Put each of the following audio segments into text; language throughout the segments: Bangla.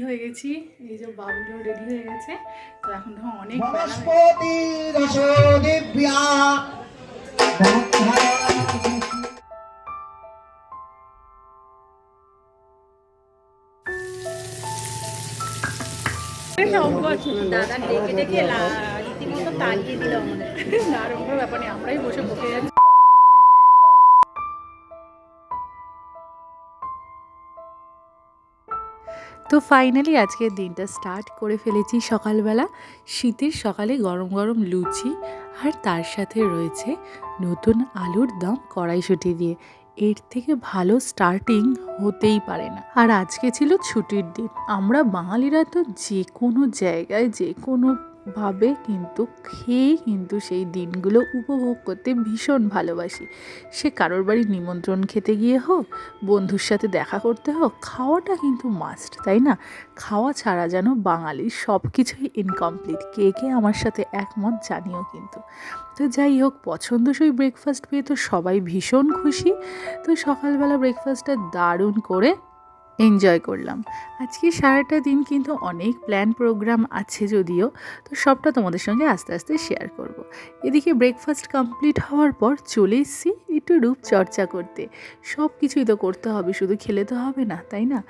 রেডি হয়ে গেছি। এই যে বাবুলিও রেডি হয়ে গেছে। তো এখন দেখো অনেক। দাদা ডেকে ডেকে লা- রীতিমতো তাড়িয়ে দিল আমাদের। না আর কোনো ব্যাপার নেই আমরাই বসে বকে যাচ্ছি তো ফাইনালি আজকের দিনটা স্টার্ট করে ফেলেছি সকালবেলা। শীতের সকালে গরম গরম লুচি আর তার সাথে রয়েছে নতুন আলুর দম কড়াইশুঁটি দিয়ে। এর থেকে ভালো স্টার্টিং হতেই পারে না। আর আজকে ছিল ছুটির দিন। আমরা বাঙালিরা তো যে কোনো জায়গায় যে কোনো ভাবে কিন্তু, খেয়ে কিন্তু সেই দিনগুলো উপভোগ করতে ভীষণ ভালোবাসি। সে কারোর বাড়ি নিমন্ত্রণ খেতে গিয়ে হোক, বন্ধুর সাথে দেখা করতে হোক, খাওয়াটা কিন্তু মাস্ট তাই না? খাওয়া ছাড়া যেন বাঙালির সব কিছুই ইনকমপ্লিট কে কে আমার সাথে একমত জানিও কিন্তু। তো যাই হোক, পছন্দসই ব্রেকফাস্ট পেয়ে তো সবাই ভীষণ খুশি। তো সকালবেলা ব্রেকফাস্টটা দারুণ করে এনজয় করলাম। আজকে সারাটা দিন কিন্তু অনেক প্ল্যান প্রোগ্রাম আছে যদিও, তো সবটা তোমাদের সঙ্গে আস্তে আস্তে শেয়ার করব। এদিকে ব্রেকফাস্ট কমপ্লিট হওয়ার পর চলে এসেছি একটু রূপচর্চা করতে। সব কিছুই তো করতে হবে, শুধু খেলে তো হবে না, তাই না?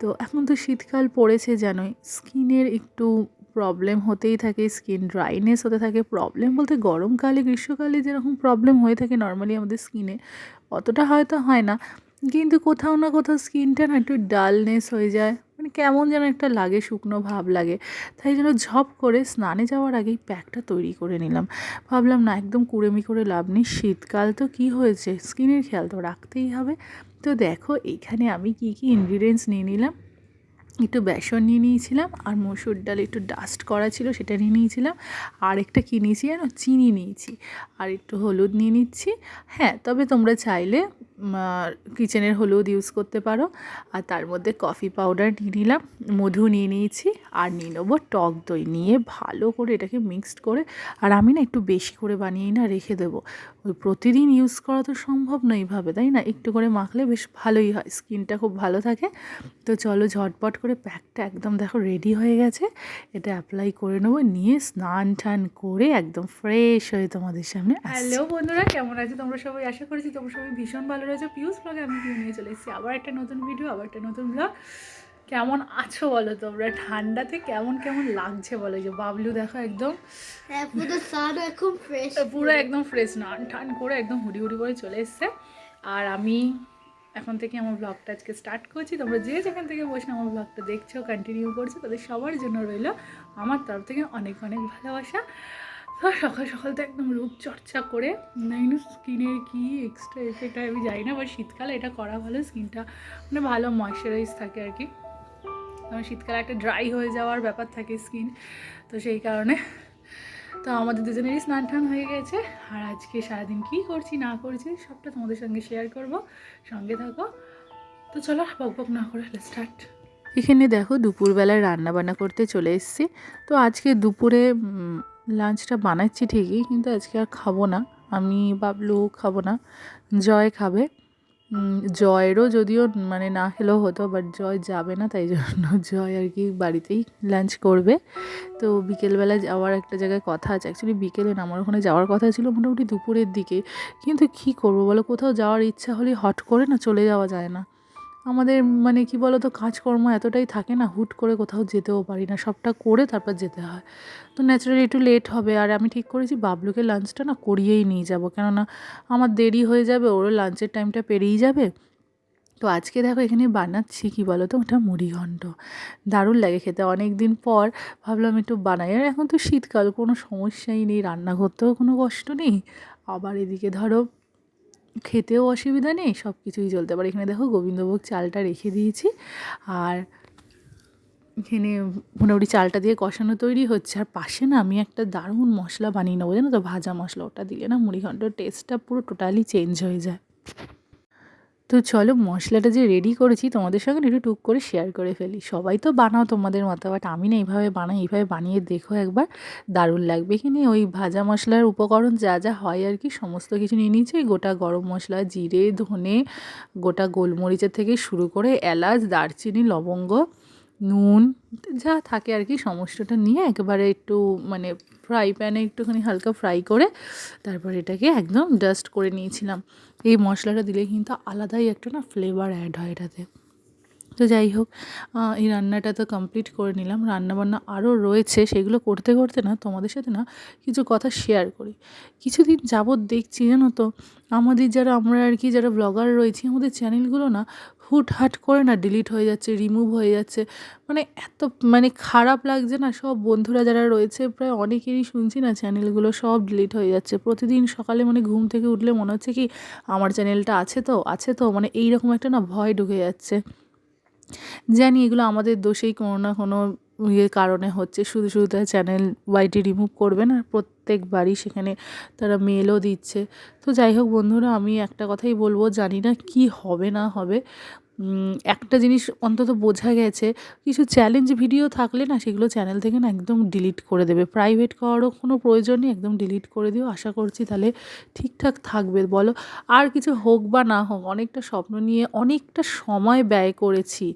তো এখন তো শীতকাল পড়েছে জানোই, স্কিনের একটু প্রবলেম হতেই থাকে স্কিন ড্রাইনেস হতে থাকে। প্রবলেম বলতে গরমকালে, গ্রীষ্মকালে যেরকম প্রবলেম হয়ে থাকে নর্মালি আমাদের স্কিনে অতটা হয়তো হয় না। কিন্তু কোথাও না কোথাও স্কিনটা না একটু ডালনেস হয়ে যায়। মানে কেমন যেন একটা লাগে, শুকনো ভাব লাগে। তাই জন্য ঝপ করে স্নানে যাওয়ার আগেই প্যাকটা তৈরি করে নিলাম। ভাবলাম, না, একদম কুড়েমি করে লাভ নেই। শীতকাল তো কি হয়েছে? স্কিনের খেয়াল তো রাখতেই হবে। তো দেখো, এখানে আমি কি কি ইনগ্রিডিয়েন্টস নিয়ে নিলাম। একটু বেসন নিয়ে নিয়েছিলাম আর মসুর ডাল একটু ডাস্ট করা ছিল সেটা নিয়ে নিয়েছিলাম। আর একটা কী নিয়েছি জানো? চিনি নিয়েছি। আর একটু হলুদ নিয়ে নিচ্ছি। হ্যাঁ তবে তোমরা চাইলে কিচেনের হলুদ ইউজ করতে পারো। আর তার মধ্যে কফি পাউডার নিয়ে নিলাম মধু নিয়ে নিয়েছি আর নিয়ে নেব টক দই। নিয়ে ভালো করে এটাকে মিক্সড করে আর আমি না একটু বেশি করে বানিয়েই না রেখে দেবো। ওই প্রতিদিন ইউজ করা তো সম্ভব নয় এইভাবে তাই না? একটু করে মাখলে বেশ ভালোই হয় স্কিনটা খুব ভালো থাকে। তো চলো ঝটপট করে প্যাকটা একদম দেখো রেডি হয়ে গেছে। এটা অ্যাপ্লাই করে নেব নিয়ে স্নান টান করে একদম ফ্রেশ হয়ে তোমাদের সামনে। হ্যালো বন্ধুরা কেমন আছো? তোমরা সবাই আশা করেছি তোমরা সবাই ভীষণ ভালো রয়েছে পিউস ব্লগে আমি ভিডিও নিয়ে চলে এসেছি। আবার একটা নতুন ভিডিও আবার একটা নতুন ব্লগ কেমন আছো বলো তোমরা? ঠান্ডাতে কেমন কেমন লাগছে বলো? যে বাবলু দেখো একদম। হ্যাঁ পুরো একদম ফ্রেশ নান ঠান করে একদম হুডি হুডি করে চলে এসছে। আর আমি এখন থেকে আমার ব্লগটা আজকে স্টার্ট করছি। তোমরা যে যেখান থেকে বসে আমার ব্লগটা দেখছ কন্টিনিউ করছ তাদের সবার জন্য রইল আমার তরফ থেকে অনেক অনেক ভালোবাসা। তো সকাল সকাল তো একদম রূপচর্চা করে। কিন্তু স্কিনের কি এক্সট্রা এফেক্ট হয় আমি জানি না বাট শীতকালে এটা করা ভালো স্কিনটা মানে ভালো ময়শ্চারাইজ থাকে আর কি। কারণ শীতকালে একটা ড্রাই হয়ে যাওয়ার ব্যাপার থাকে স্কিন তো সেই কারণে তো আমাদের দুজনেরই স্নান টান হয়ে গেছে। আর আজকে সারাদিন কী করছি, না করছি, সবটা তোমাদের সঙ্গে শেয়ার করব। সঙ্গে থাকো। তো চলো, বক বক না করে স্টার্ট এখানে দেখো, দুপুরবেলায় রান্না বান্না করতে চলে এসেছি। তো আজকে দুপুরে লাঞ্চটা বানাচ্ছি ঠিকই, কিন্তু আজকে আর খাব না। আমি বাবলু খাব না। জয় খাবে। জয়েরও যদিও মানে না খেলেও হতো বাট জয় যাবে না, তাই জন্য জয় আর কি বাড়িতেই লাঞ্চ করবে। তো বিকেলবেলা যাওয়ার একটা জায়গায় কথা আছে। অ্যাকচুয়ালি বিকেলে না, আমার ওখানে যাওয়ার কথা ছিল মোটামুটি দুপুরের দিকে। কিন্তু কী করব বলো, কোথাও যাওয়ার ইচ্ছা হলে হট করে না চলে যাওয়া যায় না। আমাদের মানে কি বলো তো কাজকর্ম এতটাই থাকে না, হুট করে কোথাও যেতেও পারি না, সবটা করে তারপর যেতে হয়। তো ন্যাচারালি একটু লেট হবে, আর আমি ঠিক করেছি বাবলুকে লাঞ্চটা না করিয়েই নিয়ে যাব, কেননা আমার দেরি হয়ে যাবে, ওরও লাঞ্চের টাইমটা পেরিয়ে যাবে। তো আজকে দেখো এখানে বানাচ্ছি কি বলো তো ওটা মুড়িঘণ্ট দারুণ লাগে খেতে। অনেক দিন পর ভাবলাম একটু বানাই, আর এখন তো শীতকাল, কোনো সমস্যাই নেই, রান্না করতেও কোনো কষ্ট নেই। আবার এদিকে ধরো খেতেও অসুবিধা নেই সব কিছুই চলতে পারে। এখানে দেখো গোবিন্দভোগ চালটা রেখে দিয়েছি। আর এখানে মোটামুটি চালটা দিয়ে কষানো তৈরি হচ্ছে। আর পাশে না আমি একটা দারুণ মশলা বানিয়ে নেব, জানো তো? ভাজা মশলা, ওটা দিলে না মুড়িঘণ্টর টেস্টটা পুরো টোটালি চেঞ্জ হয়ে যায়। তো চলো মশলাটা যে রেডি করেছি তোমাদের সঙ্গে একটু টুক করে শেয়ার করে ফেলি। সবাই তো বানাও তোমাদের মতো বাট আমি না এইভাবে বানাই, এইভাবে বানিয়ে দেখো একবার, দারুণ লাগবে। এখানে ওই ভাজা মশলার উপকরণ যা যা হয় আর কি, সমস্ত কিছু নিয়ে নিয়েছি। গোটা গরম মশলা, জিরে, ধনে, গোটা গোলমরিচের থেকে শুরু করে এলাচ, দারচিনি, লবঙ্গ নুন, যা থাকে আর কি, সমস্তটা নিয়ে একেবারে একটু মানে ফ্রাই প্যানে একটুখানি হালকা ফ্রাই করে তারপর এটাকে একদম ডাস্ট করে নিয়েছিলাম। এই মশলাটা দিলে কিন্তু আলাদাই একটা না ফ্লেভার অ্যাড হয় এটাতে। তো যাই হোক এই রান্নাটা তো কমপ্লিট করে নিলাম। রান্নাবান্না আরও রয়েছে, সেগুলো করতে করতে না তোমাদের সাথে না কিছু কথা শেয়ার করি। কিছুদিন যাবৎ দেখছি জানো তো, আমাদের যারা, আমরা আর কি যারা ব্লগার রয়েছি, আমাদের চ্যানেলগুলো না হুটহাট করে না ডিলিট হয়ে যাচ্ছে রিমুভ হয়ে যাচ্ছে। মানে এত মানে খারাপ লাগছে না, সব বন্ধুরা যারা রয়েছে, প্রায় অনেকেরই শুনছি না চ্যানেলগুলো সব ডিলিট হয়ে যাচ্ছে। প্রতিদিন সকালে মানে ঘুম থেকে উঠলে মনে হচ্ছে কি, আমার চ্যানেলটা আছে তো আছে তো মানে এইরকম একটা না ভয় ঢুকে যাচ্ছে। জানি এগুলো আমাদের দোষেই কোনো না কোনো ইয়ের কারণে হচ্ছে। শুধু শুধু তারা চ্যানেল ওয়াইটি রিমুভ করবেন আর প্রত্যেকবারই সেখানে তারা মেলও দিচ্ছে। তো যাই হোক বন্ধুরা, আমি একটা কথাই বলব, জানি না কি হবে না হবে একটা জিনিস অন্তত বোঝা গেছে, কিছু চ্যালেঞ্জ ভিডিও থাকলে না সেগুলো চ্যানেল থেকে না একদম ডিলিট করে দেবে। প্রাইভেট করারও কোনো প্রয়োজন নেই, একদম ডিলিট করে দিও। আশা করছি তাহলে ঠিকঠাক থাকবে, বলো। আর কিছু হোক বা না হোক, অনেকটা স্বপ্ন নিয়ে অনেকটা সময় ব্যয় করেছি।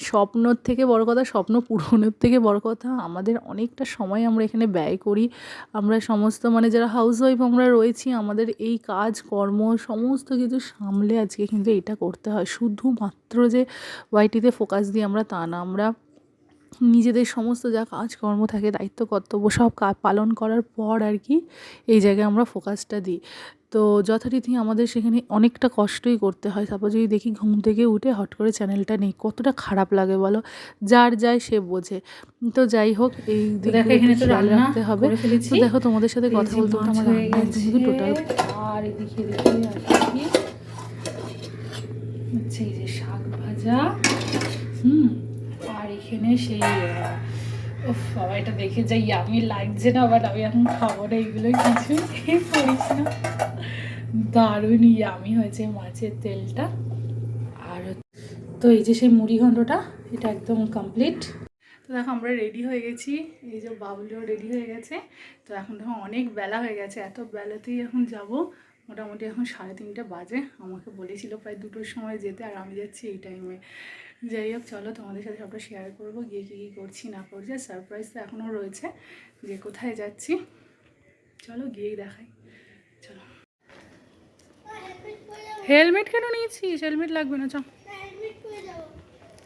স্বপ্নর থেকে বড় কথা, স্বপ্ন পূরণের থেকে বড় কথা, আমাদের অনেকটা সময় আমরা এখানে ব্যয় করি। আমরা সমস্ত মানে যারা হাউস ওয়াইফ আমরা রয়েছি, আমাদের এই কাজ, কর্ম, সমস্ত কিছু সামলে আজকে কিন্তু এটা করতে হয়। শুধুমাত্র যে ওয়াইটিতে ফোকাস দিই আমরা তা না, আমরা নিজেদের সমস্ত যা কাজকর্ম থাকে দায়িত্ব কর্তব্য সব পালন করার পর আর কি এই জায়গায় আমরা ফোকাসটা দিই। তো যথারীতি আমাদের সেখানে অনেকটা কষ্টই করতে হয়। সাপোজ যদি দেখি ঘুম থেকে উঠে হট করে চ্যানেলটা নেই কতটা খারাপ লাগে বলো? যার যায় সে বোঝে। তো যাই হোক এই দেখো এখানে একটু তো রান্না রাখতে হবে। তো দেখো তোমাদের সাথে কথা বলতে বলতে আমার রান্না টোটাল আর এদিকে দেখি কি এই যে শাক ভাজা। হুম। এখানে সেই বাবা, এটা দেখে যাই আমি লাগছে না বাট আমি এখন খাব না এইগুলো কিছু। করিস না। দারুণ ইয়ামি হয়েছে মাছের তেলটা। আর তো এই যে সেই মুড়িঘণ্ডটা এটা একদম কমপ্লিট তো দেখো, আমরা রেডি হয়ে গেছি। এই যে বাবুলিও রেডি হয়ে গেছে। তো এখন দেখো, অনেক বেলা হয়ে গেছে। এত বেলাতেই এখন যাব। মোটামুটি এখন সাড়ে তিনটে বাজে। আমাকে বলেছিল প্রায় দুটোর সময় যেতে, আর আমি যাচ্ছি এই টাইমে যাই হোক চলো তোমাদের সাথে সবটা শেয়ার করব গিয়ে কী কী করছি না করছি সারপ্রাইজ তো এখনও রয়েছে যে কোথায় যাচ্ছি। চলো গিয়েই দেখাই চলো। হেলমেট কেন নিয়েছিস? হেলমেট লাগবে না চ।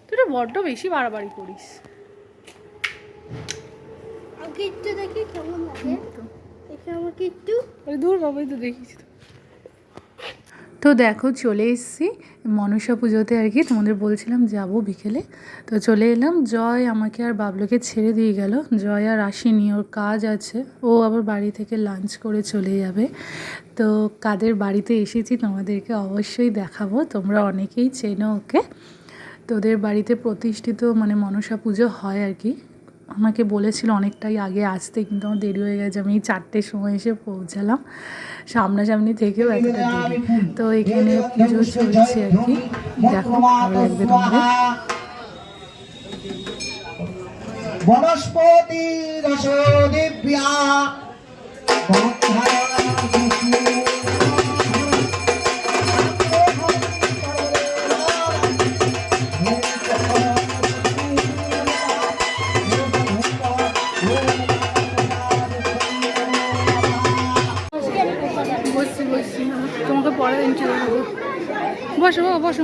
তুই তো বড্ড বেশি বাড়াবাড়ি করিস। কিট্টু দেখি কেমন লাগে? দেখি আমার কিট্টু। দূর বাবাই তো দেখিস তো তো দেখো চলে এসেছি মনসা পুজোতে আর কি। তোমাদের বলছিলাম যাব বিকেলে। তো চলে এলাম। জয় আমাকে আর বাবলুকে ছেড়ে দিয়ে গেল। জয় আর আসেনি, ওর কাজ আছে। ও আবার বাড়ি থেকে লাঞ্চ করে চলে যাবে। তো কাদের বাড়িতে এসেছি তোমাদেরকে অবশ্যই দেখাবো। তোমরা অনেকেই চেনো ওকে। তোদের বাড়িতে প্রতিষ্ঠিত মানে মনসা পুজো হয় আর কি। আমাকে বলেছিল অনেকটাই আগে আসতে, কিন্তু আমার দেরি হয়ে গেছে। আমি চারটের সময় এসে পৌঁছালাম। সামনাসামনি থেকেও একটা দেরি। তো এখানে পুজো চলছে আর কি। দেখো, ভালো লাগবে তোমাদের। বনস্পতি রস দিব্যা তোমাকে পরে ইন্টারভিউ দেবো বসো বাবা, বসো।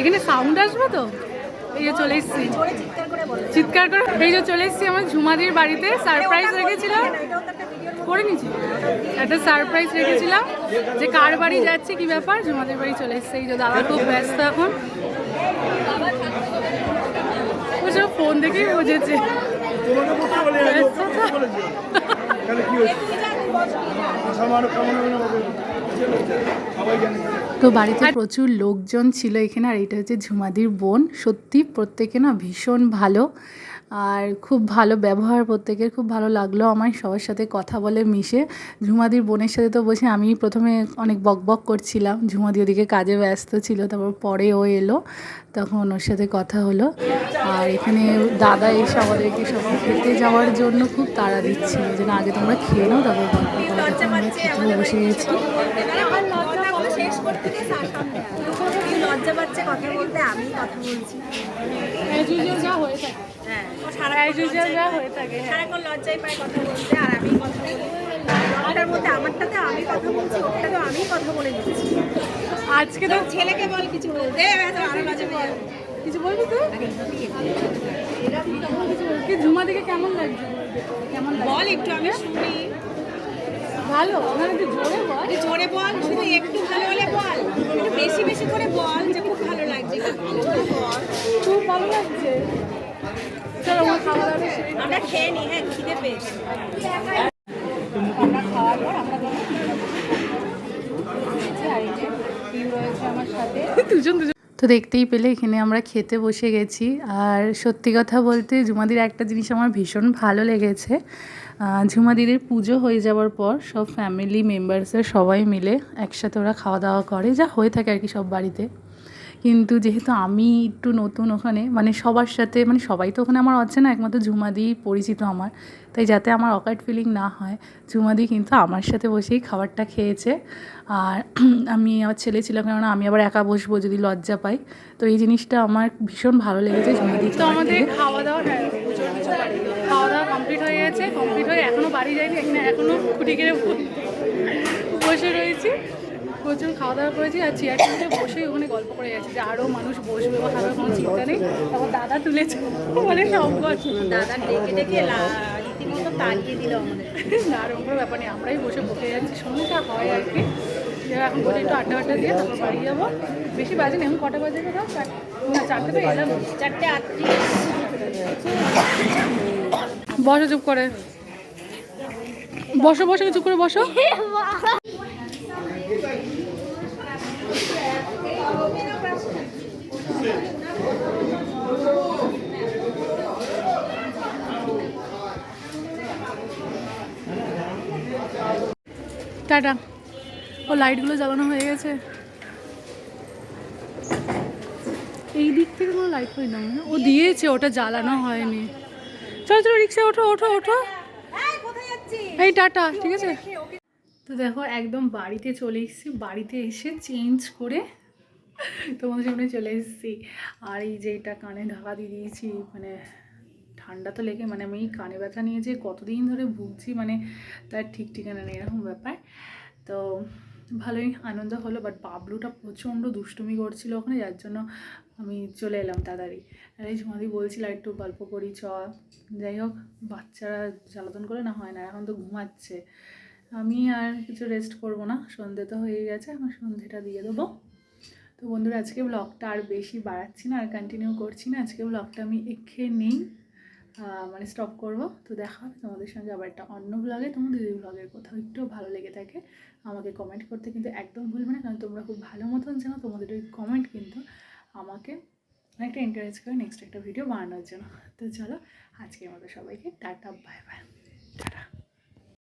এখানে সাউন্ড আসবে তো? এই যে চলে এসছি। চিৎকার করে এই যে চলে এসছি আমার ঝুমাদির বাড়িতে সারপ্রাইজ রেখেছিলাম। করে নিয়েছি একটা সারপ্রাইজ রেখেছিলাম যে কার বাড়ি যাচ্ছে কি ব্যাপার? ঝুমাদের বাড়ি চলে এসছে। এই যে দাদা খুব ব্যস্ত এখন ও সব ফোন দেখেই বুঝেছে তোমাকে বলতে বলে আমি ওকে বলতে বলেছি তাহলে কি হয়েছে আমার কেমন হবে না হবে দেখে বুঝেছে। তো। বাড়িতে প্রচুর লোকজন ছিল এখানে আর এটা হচ্ছে ঝুমাদির বোন। সত্যি প্রত্যেকে না ভীষণ ভালো। আর খুব ভালো ব্যবহার প্রত্যেকের, খুব ভালো লাগল আমার সবার সাথে কথা বলে মিশে। ঝুমাদির বোনের সাথে তো বসে আমি প্রথমে অনেক বক বক করছিলাম, ঝুমাদি ওদিকে কাজে ব্যস্ত ছিল, তারপর পরে ও এলো, তখন ওর সাথে কথা হলো। আর এখানে দাদা এসে আমাদেরকে সব খেতে যাওয়ার জন্য খুব তাড়া দিচ্ছিল যে না, আগে তোমরা খেয়ে নাও, তারপর খেতেও বসে গেছি। লজ্জা পাচ্ছে কথা বলতে আমি কথা বলছি। যা হয়ে থাকে। হ্যাঁ সারাক্ষণ পায়। হয়ে পায় কথা বলতে আর আমি কথা বলি ওটার মধ্যে আমারটাতে আমি কথা বলছি ওটাতেও আমি কথা বলে দিচ্ছি। আজকে তো ছেলেকে বল কিছু বলতে আরও লজ্জা পেয়ে কিছু বলবি তুই? কি ঝুমা দিকে কেমন লাগছে? কেমন বল একটু আমি শুনি। ভালো না একটু জোরে বল। জোরে বল শুধু একটু ভালো হলে বল একটু বেশি বেশি করে বল যে খুব ভালো লাগছে খুব ভালো লাগছে আমার খেয়ে নি হ্যাঁ খিদে পেয়েছি আমরা খাওয়ার পর আমরা আর এই যে রয়েছে আমার সাথে দুজন দুজন তো দেখতেই পেলে এখানে আমরা খেতে বসে গেছি। আর সত্যি কথা বলতে ঝুমাদির একটা জিনিস আমার ভীষণ ভালো লেগেছে। ঝুমাদিদের পুজো হয়ে যাওয়ার পর সব ফ্যামিলি মেম্বার্সের সবাই মিলে একসাথে ওরা খাওয়া দাওয়া করে। যা হয়ে থাকে আর কি সব বাড়িতে। কিন্তু যেহেতু আমি একটু নতুন ওখানে মানে সবার সাথে মানে সবাই তো ওখানে আমার অচেনা একমাত্র ঝুমাদি পরিচিত আমার। তাই যাতে আমার অকার্ড ফিলিং না হয় ঝুমাদি কিন্তু আমার সাথে বসেই খাবারটা খেয়েছে। আর আমি আমার ছেলে ছিল কেননা আমি আবার একা বসবো যদি লজ্জা পাই। তো এই জিনিসটা আমার ভীষণ ভালো লেগেছে ঝুমাদি তো আমাদের খাওয়া দাওয়া খাওয়া দাওয়া কমপ্লিট হয়ে গেছে। কমপ্লিট হয়ে এখনও বাড়ি যায়নি এখানে এখনও খুঁটি কেড়ে বসে রয়েছি। প্রচুর খাওয়া দাওয়া করেছি আর চেয়ার টেবিলে বসে ওখানে গল্প করে যাচ্ছি যে আরও মানুষ বসবে বা খাবার কোনো চিন্তা নেই। তখন দাদা তুলেছে মানে সব দাদা ডেকে ডেকে রীতিমতো তাড়িয়ে দিল আমাদের। না আর কোনো ব্যাপার নেই আমরাই বসে বসে যাচ্ছি শুনে যা হয় আর কি। এখন বসে একটু আড্ডা আড্ডা দিয়ে তারপর বাড়ি যাব। বেশি বাজে না এখন কটা বাজে কোথাও না চারটে তো এলাম। চারটে আটত্রিশ। বসো চুপ করে। বসো বসো চুপ করে বসো। টাটা। ও লাইটগুলো জ্বালানো হয়ে গেছে। এই দিক থেকে কোনো লাইট হয় না? ও দিয়েছে ওটা জ্বালানো হয়নি। চলো চলো রিক্সা ওঠো ওঠো ওঠো। এই টাটা ঠিক আছে? তো দেখো একদম বাড়িতে চলে এসেছি। বাড়িতে এসে চেঞ্জ করে তোমাদের সামনে চলে এসেছি। আর এই যে এটা কানে ঢাকা দিয়ে দিয়েছি মানে ঠান্ডা তো লেগে মানে আমি কানে ব্যথা নিয়ে যে কতদিন ধরে ভুগছি মানে তার ঠিক ঠিকানা নেই, এরকম ব্যাপার। তো ভালোই আনন্দ হলো বাট বাবলুটা প্রচণ্ড দুষ্টুমি করছিল ওখানে, যার জন্য আমি চলে এলাম তাড়াতাড়ি। আর এই ঝুমাদি বলছিল একটু গল্প করি, চ। যাই হোক, বাচ্চারা জ্বালাতন করে না, হয় না, এখন তো ঘুমাচ্ছে। আমি আর কিছু রেস্ট করব না, সন্ধে তো হয়ে গেছে, আমার সন্ধেটা দিয়ে দেবো। তো বন্ধুরা আজকে ব্লগটা আর বেশি বাড়াচ্ছি না আর কন্টিনিউ করছি না। আজকে ব্লগটা আমি এক্ষেনেই আহ, মানে স্টপ করব। তো দেখা হবে তোমাদের সঙ্গে আবার একটা অন্য ব্লগে তোমাদের দিদি ব্লগের কোথাও একটু ভালো লেগে থাকে আমাকে কমেন্ট করতে কিন্তু একদম ভুলবে না। কারণ তোমরা খুব ভালো মতন জানো তোমাদের ওই কমেন্ট কিন্তু আমাকে অনেকটা এনকারেজ করে নেক্সট একটা ভিডিও বানানোর জন্য। তো চলো আজকের মতো সবাইকে টাটা বাই বাই